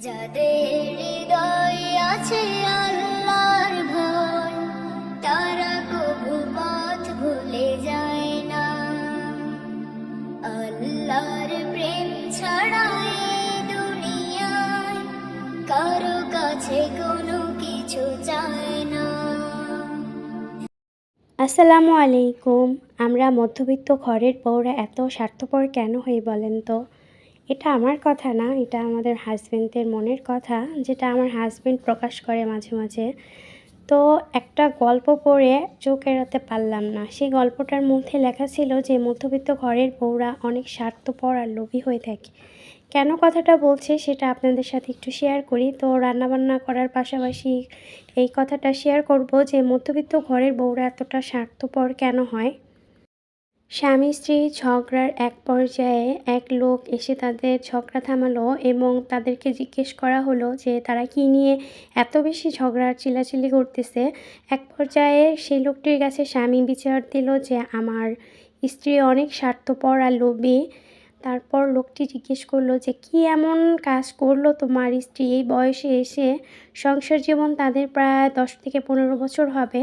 যাদের আছে আল্লাহর তারা ভুলে যায় না। প্রেম ছাড়া কারও কাছে কোনো কিছু না। আসসালামু আলাইকুম। আমরা মধ্যবিত্ত ঘরের বউরা এত স্বার্থপর কেন হই বলেন তো? এটা আমার কথা না, এটা আমাদের হাজবেন্ডের মনের কথা যেটা আমার হাজব্যান্ড প্রকাশ করে মাঝে মাঝে। তো একটা গল্প পড়ে চোখ এড়াতে পারলাম না। সেই গল্পটার মধ্যে লেখা ছিল যে, মধ্যবিত্ত ঘরের বউরা অনেক স্বার্থপর আর লোভী হয়ে থাকে। কেন কথাটা বলছে সেটা আপনাদের সাথে একটু শেয়ার করি। তো রান্নাবান্না করার পাশাপাশি এই কথাটা শেয়ার করব যে, মধ্যবিত্ত ঘরের বউরা এতটা স্বার্থপর কেন হয়? স্বামী স্ত্রী ঝগড়ার এক পর্যায়ে এক লোক এসে তাদের ঝগড়া থামালো এবং তাদেরকে জিজ্ঞেস করা হলো যে তারা কি নিয়ে এত বেশি ঝগড়ার চিলাচিলি করতেছে। এক পর্যায়ে সেই লোকটির কাছে স্বামী বিচার দিল যে আমার স্ত্রী অনেক স্বার্থপর আর লোভী। তারপর লোকটি জিজ্ঞেস করল যে, কি এমন কাজ করল তোমার স্ত্রী? এই বয়সে এসে সংসার জীবন তাদের প্রায় দশ থেকে পনেরো বছর হবে।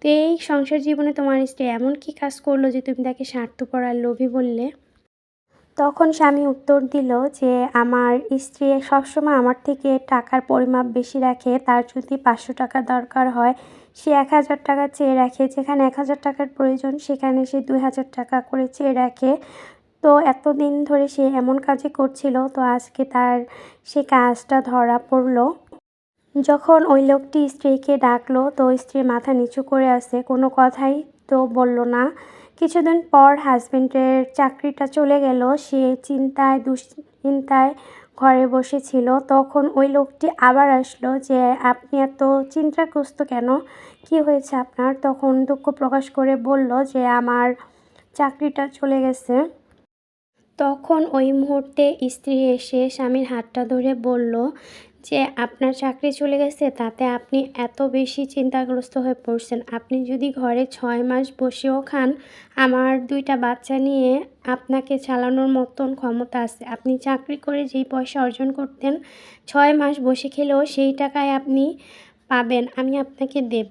তো এই সংসার জীবনে তোমার স্ত্রী এমন কি কাজ করল যে, তুমি তাকে স্বার্থপর আর লোভী বললে? তখন স্বামী উত্তর দিল যে, আমার স্ত্রী সবসময় আমার থেকে টাকার পরিমাপ বেশি রাখে। তার যদি পাঁচশো টাকা দরকার হয়, সে এক হাজার টাকা চেয়ে রাখে। যেখানে এক হাজার টাকার প্রয়োজন, সেখানে সে দুই হাজার টাকা করে চেয়ে রাখে। তো এতদিন ধরে সে এমন কাজই করছিল, তো আজকে তার সে কাজটা ধরা পড়ল। যখন ওই লোকটি স্ত্রীকে ডাকলো, তো স্ত্রী মাথা নিচু করে আসে কোনো কথাই তো বলল না। কিছুদিন পর হাজবেন্ডের চাকরিটা চলে গেল, সে চিন্তায়, দুশ্চিন্তায় ঘরে বসেছিল। তখন ওই লোকটি আবার আসলো যে, আপনি এত চিন্তাগ্রস্ত কেন? কি হয়েছে আপনার? তখন দুঃখ প্রকাশ করে বলল যে, আমার চাকরিটা চলে গেছে। তখন ওই মুহূর্তে স্ত্রী এসে স্বামীর হাতটা ধরে বলল যে, আপনার চাকরি চলে গেছে, তাতে আপনি এত বেশি চিন্তাগ্রস্ত হয়ে পড়ছেন। আপনি যদি ঘরে ছয় মাস বসেও খান, আমার দুইটা বাচ্চা নিয়ে আপনাকে চালানোর মতন ক্ষমতা আছে। আপনি চাকরি করে যেই পয়সা অর্জন করতেন, ছয় মাস বসে খেলেও সেই টাকায় আপনি পাবেন, আমি আপনাকে দেব।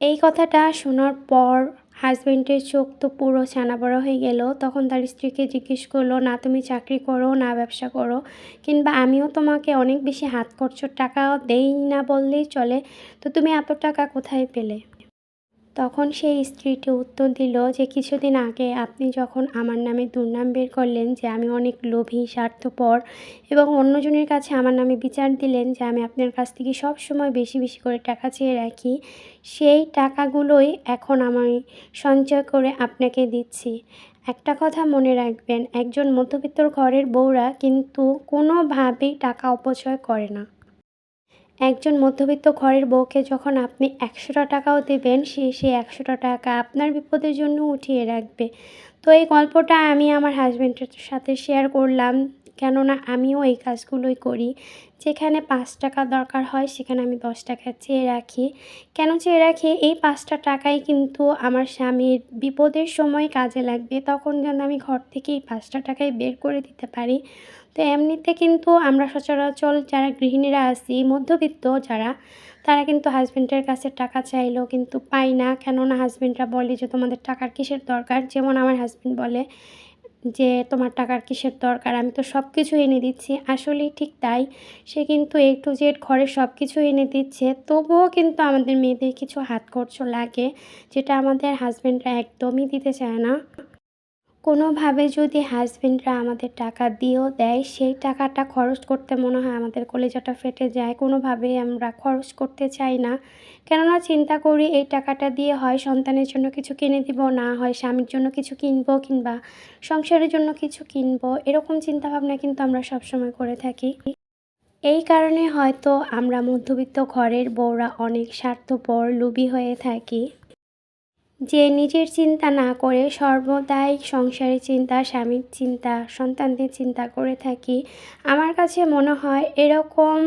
এই কথাটা শোনার পর হাজবেন্ডের চোখ তো পুরো ছানা বড় হয়ে গেল। তখন তার স্ত্রীকে জিজ্ঞেস করল, না, তুমি চাকরি করো, না, ব্যবসা করো। কিংবা আমিও তোমাকে অনেক বেশি হাত খরচর টাকা দেই না বললেই চলে। তো তুমি এত টাকা কোথায় পেলে? তখন সেই স্ত্রীটি উত্তর দিল যে কিছুদিন আগে আপনি যখন আমার নামে দুর্নাম বের করলেন যে আমি অনেক লোভী, স্বার্থপর এবং অন্যজনের কাছে আমার নামে বিচার দিলেন যে আমি আপনার কাছ থেকে সব সময় বেশি বেশি করে টাকা চেয়ে রাখি, সেই টাকাগুলোই এখন আমি সঞ্চয় করে আপনাকে দিচ্ছি। একটা কথা মনে রাখবেন, একজন মধ্যবিত্ত ঘরের বউরা কিন্তু কোনোভাবেই টাকা অপচয় করে না। একজন মধ্যবিত্ত ঘরের বউকে যখন আপনি একশোটা টাকাও দেবেন, সে সেই একশোটা টাকা আপনার বিপদের জন্য উঠিয়ে রাখবে। তো এই গল্পটা আমি আমার হাজব্যান্ডের সাথে শেয়ার করলাম। কেননা আমিও এই কাজগুলোই করি। যেখানে পাঁচ টাকা দরকার হয়, সেখানে আমি দশ টাকা চেয়ে রাখি। কেন চেয়ে রাখি? এই পাঁচটা টাকাই কিন্তু আমার স্বামীর বিপদের সময় কাজে লাগবে। তখন যেন আমি ঘর থেকে এই পাঁচটা টাকাই বের করে দিতে পারি। তো এমনিতে কিন্তু আমরা সচরাচর যারা গৃহিণীরা আছি, মধ্যবিত্ত যারা, তারা কিন্তু হাজব্যান্ডের কাছে টাকা চাইলেও কিন্তু পাই না। কেননা হাজব্যান্ডরা বলে যে, তোমাদের টাকার কিসের দরকার? যেমন আমার হাজব্যান্ড বলে যে তোমার টাকার কিসের দরকার? আমি তো সব কিছু এনে দিচ্ছি। আসলেই ঠিক তাই। সে কিন্তু এ টু জেড ঘরের সব কিছু এনে দিচ্ছে। তবুও কিন্তু আমাদের মেয়েদের কিছু হাত খরচ লাগে, যেটা আমাদের হাজব্যান্ডরা একদমই দিতে চায় না। কোনোভাবে যদি হাজবেন্ডরা আমাদের টাকা দিয়েও দেয়, সেই টাকাটা খরচ করতে মনে হয় আমাদের কলেজাটা ফেটে যায়। কোনোভাবেই আমরা খরচ করতে চাই না। কেননা চিন্তা করি এই টাকাটা দিয়ে হয় সন্তানের জন্য কিছু কিনে দিব, না হয় স্বামীর জন্য কিছু কিনবো কিংবা সংসারের জন্য কিছু কিনবো। এরকম চিন্তাভাবনা কিন্তু আমরা সবসময় করে থাকি। এই কারণে হয়তো আমরা মধ্যবিত্ত ঘরের বউরা অনেক স্বার্থপর লুবি হয়ে থাকি। যে নিজের চিন্তা না করে সর্বদাই সংসারের চিন্তা, স্বামীর চিন্তা, সন্তানদের চিন্তা করে থাকি। আমার কাছে মনে হয় এরকম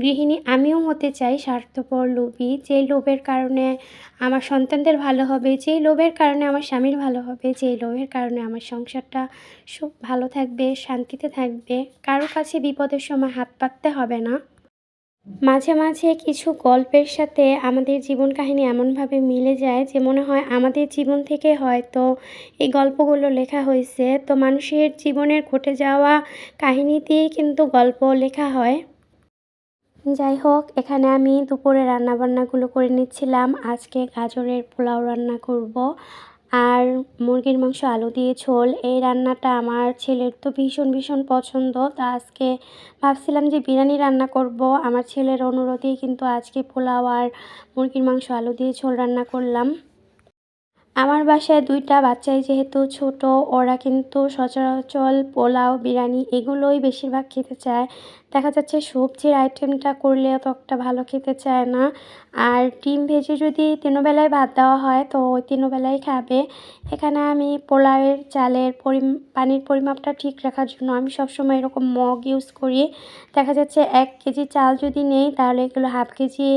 গৃহিণী আমিও হতে চাই, স্বার্থপর লোভী। যে লোভের কারণে আমার সন্তানদের ভালো হবে যেই লোভের কারণে আমার স্বামীর ভালো হবে যেই লোভের কারণে আমার সংসারটা সুখ ভালো থাকবে, শান্তিতে থাকবে। কারও কাছে বিপদের সময় হাত পাততে হবে না। মাঝে মাঝে কিছু গল্পের সাথে আমাদের জীবন কাহিনী এমনভাবে মিলে যায় যে মনে হয় আমাদের জীবন থেকে হয়তো এই গল্পগুলো লেখা হয়েছে। তো মানুষের জীবনের ঘটে যাওয়া কাহিনী দিয়েই কিন্তু গল্প লেখা হয়। যাই হোক, এখানে আমি দুপুরে রান্নাবান্নাগুলো করে নিচ্ছিলাম। আজকে গাজরের পোলাও রান্না করব। আর মুরগির মাংস, আলু দিয়ে ঝোল, এই রান্নাটা আমার ছেলের তো ভীষণ ভীষণ পছন্দ। তা আজকে ভাবছিলাম যে বিরিয়ানি রান্না করব। আমার ছেলের অনুরোধেই কিন্তু আজকে পোলাও আর মুরগির মাংস, আলু দিয়ে ঝোল রান্না করলাম। আমার বাসায় দুইটা বাচ্চাই যেহেতু ছোট, ওরা কিন্তু সচরাচর পোলাও, বিরিয়ানি এগুলোই বেশিরভাগ খেতে চায়। দেখা যাচ্ছে সবজির আইটেমটা করলে অতটা ভালো খেতে চায় না। আর ডিম ভেজে যদি তিনবেলায় ভাত দেওয়া হয়, তো ওই তিনবেলাই খাবে। এখানে আমি পোলাওয়ের চালের পরি পানির পরিমাপটা ঠিক রাখার জন্য আমি সবসময় এরকম মগ ইউজ করি। দেখা যাচ্ছে এক কেজি চাল যদি নেই, তাহলে এগুলো হাফ কেজি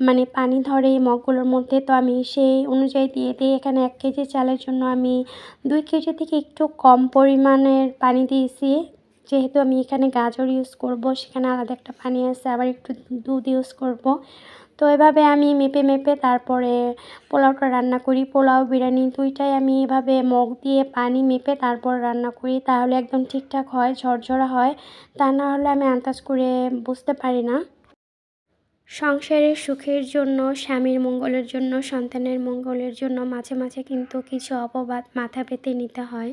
মানে পানি ধরে মগগুলোর মধ্যে। তো আমি সেই অনুযায়ী দিয়ে দিই। এখানে এক কেজি চালের জন্য আমি দুই কেজি থেকে একটু কম পরিমাণের পানি দিয়েছি। যেহেতু আমি এখানে গাজর ইউজ করব, সেখানে আলাদা একটা পানি আছে, আবার একটু দুধ ইউজ করব। তো এভাবে আমি মেপে মেপে তারপরে পোলাওটা রান্না করি। পোলাও, বিরিয়ানি দুইটাই আমি এভাবে মগ দিয়ে পানি মেপে তারপর রান্না করি। তাহলে একদম ঠিকঠাক হয়, ঝরঝরা হয়। তা না হলে আমি আন্দাজ করে বুঝতে পারি না। সংসারের সুখের জন্য, স্বামীর মঙ্গলের জন্য, সন্তানের মঙ্গলের জন্য মাঝে মাঝে কিন্তু কিছু অপবাদ মাথা পেতে নিতে হয়।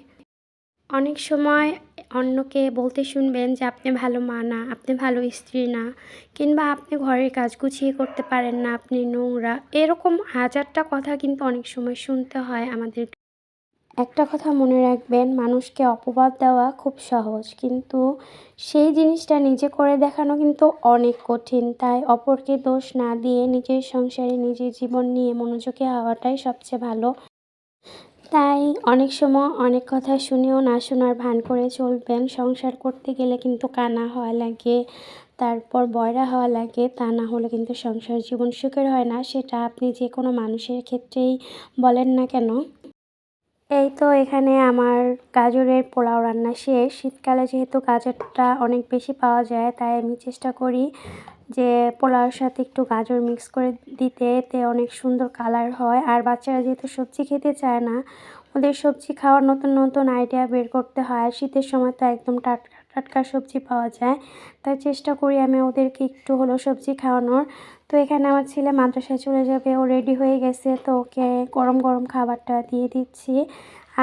অনেক সময় অন্যকে বলতে শুনবেন যে, আপনি ভালো মা না, আপনি ভালো স্ত্রী না। কিংবা, আপনি ঘরের কাজ গুছিয়ে করতে পারেন না, আপনি নোংরা। এরকম হাজারটা কথা কিন্তু অনেক সময় শুনতে হয় আমাদের একটা কথা মনে রাখবেন, মানুষকে অপবাদ দেওয়া খুব সহজ, কিন্তু সেই জিনিসটা নিজে করে দেখানো কিন্তু অনেক কঠিন। তাই অপরকে দোষ না দিয়ে নিজের সংসারে নিজের জীবন নিয়ে মনোযোগী হওয়াটাই সবচেয়ে ভালো। তাই অনেক সময় অনেক কথা শুনেও না শোনার ভান করে চলবেন। সংসার করতে গেলে কিন্তু কানা হওয়া লাগে, তারপর বয়রা হওয়া লাগে, তা না হলে কিন্তু সংসার জীবন সুখের হয় না, সেটা আপনি যে কোনো মানুষের ক্ষেত্রেই বলেন না কেন? এই তো এখানে আমার গাজরের পোলাও রান্না শেষ। শীতকালে যেহেতু গাজরটা অনেক বেশি পাওয়া যায়, তাই আমি চেষ্টা করি যে পোলাওর সাথে একটু গাজর মিক্স করে দিতে। এতে অনেক সুন্দর কালার হয়। আর বাচ্চারা যেহেতু সবজি খেতে চায় না, ওদের সবজি খাওয়ার নতুন নতুন আইডিয়া বের করতে হয়। শীতের সময় তো একদম টাটকা টাটকা সবজি পাওয়া যায়। তাই চেষ্টা করি আমি ওদেরকে একটু হলো সবজি খাওয়ানোর। তো এখানে আমার ছেলে মাদ্রাসায় চলে যাবে, ও রেডি হয়ে গেছে, তো ওকে গরম গরম খাবারটা দিয়ে দিচ্ছি।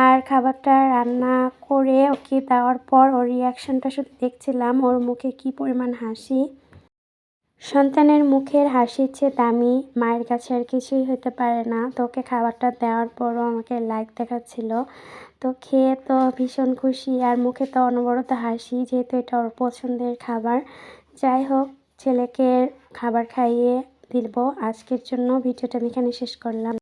আর খাবারটা রান্না করে ওকে দেওয়ার পর ওর রিয়াকশানটা শুধু দেখছিলাম, ওর মুখে কী পরিমাণ হাসি। সন্তানের মুখের হাসির চেয়ে দামি, মায়ের কাছে আর কিছুই হতে পারে না। তো ওকে খাবারটা দেওয়ার পরও আমাকে লাইক দেখাচ্ছিল। তো খেয়ে তো ভীষণ খুশি, আর মুখে তো অনবরত হাসি, যেহেতু এটা ওর পছন্দের খাবার। যাই হোক ছেলেকে খাবার খাইয়ে দিব। আজকের জন্য ভিডিওটা আমি এখানে শেষ করলাম।